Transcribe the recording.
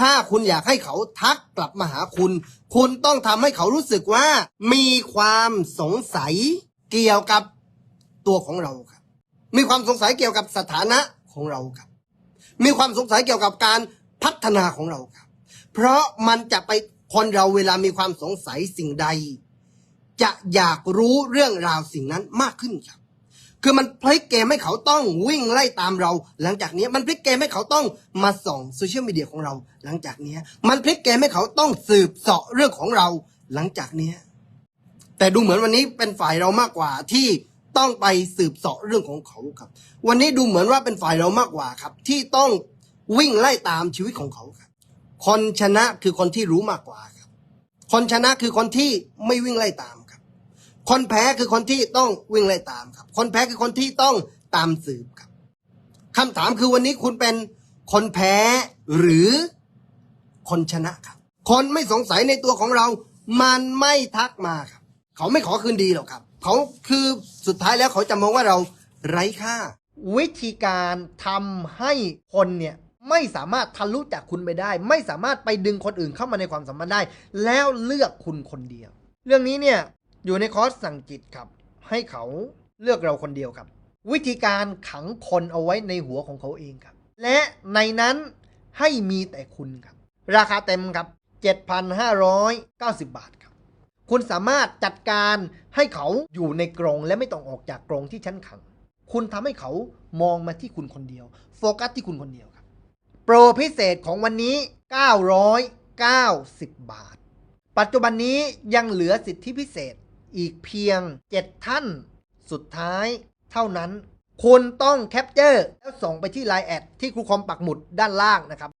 ถ้าคุณอยากให้เขาทักกลับมาหาคุณ คุณต้องทำให้เขารู้สึกว่า มีความสงสัยเกี่ยวกับตัวของเราครับ มีความสงสัยเกี่ยวกับสถานะของเราครับ มีความสงสัยเกี่ยวกับการพัฒนาของเราครับ เพราะมันจะไปคนเราเวลามีความสงสัยสิ่งใด จะอยากรู้เรื่องราวสิ่งนั้นมากขึ้นครับ คือมันพลิกเกมให้เขาต้องวิ่งไล่ตามเรา หลังจากนี้มันพลิกเกมให้เขาต้องมาส่องโซเชียลมีเดียของเรา หลังจากนี้มันพลิกเกมให้เขาต้องสืบเสาะเรื่องของเรา หลังจากนี้แต่ดูเหมือนวันนี้เป็นฝ่ายเรามากกว่าที่ต้องไปสืบเสาะเรื่องของเขาครับ วันนี้ดูเหมือนว่าเป็นฝ่ายเรามากกว่าครับ ที่ต้องวิ่งไล่ตามชีวิตของเขาครับ คนชนะคือคนที่รู้มากกว่าครับ คนชนะคือคนที่ไม่วิ่งไล่ตาม คนแพ้คือคนที่ต้องวิ่งไล่ตามครับ คนแพ้คือคนที่ต้องตามสืบครับคำถามคือวันนี้คุณเป็นคนแพ้หรือคนชนะครับ คนไม่สงสัยในตัวของเรา มันไม่ทักมาครับ เขาไม่ขอคืนดีหรอกครับ เขาคือสุดท้ายแล้วเขาจะมองว่าเราไร้ค่า วิธีการทำให้คนเนี่ยไม่สามารถทะลุจากคุณไปได้ ไม่สามารถไปดึงคนอื่นเข้ามาในความสัมพันธ์ได้ แล้วเลือกคุณคนเดียว เรื่องนี้เนี่ย อยู่ในคอร์สสั่งจิตครับ ให้เขาเลือกเราคนเดียวครับ วิธีการขังคนเอาไว้ในหัวของเขาเองครับ และในนั้นให้มีแต่คุณครับ ราคาเต็มครับ 7,590 บาทครับ คุณสามารถจัดการให้เขาอยู่ในกรงและไม่ต้องออกจากกรงที่ชั้นขัง คุณทำให้เขามองมาที่คุณคนเดียว โฟกัสที่คุณคนเดียวครับ โปรพิเศษของวันนี้ 990 บาท ปัจจุบันนี้ยังเหลือสิทธิพิเศษ อีกเพียง 7 ท่าน สุดท้ายเท่านั้น คุณต้องแคปเจอร์แล้วส่งไปที่ Line แอดที่ครูคอมปักหมุดด้านล่างนะครับ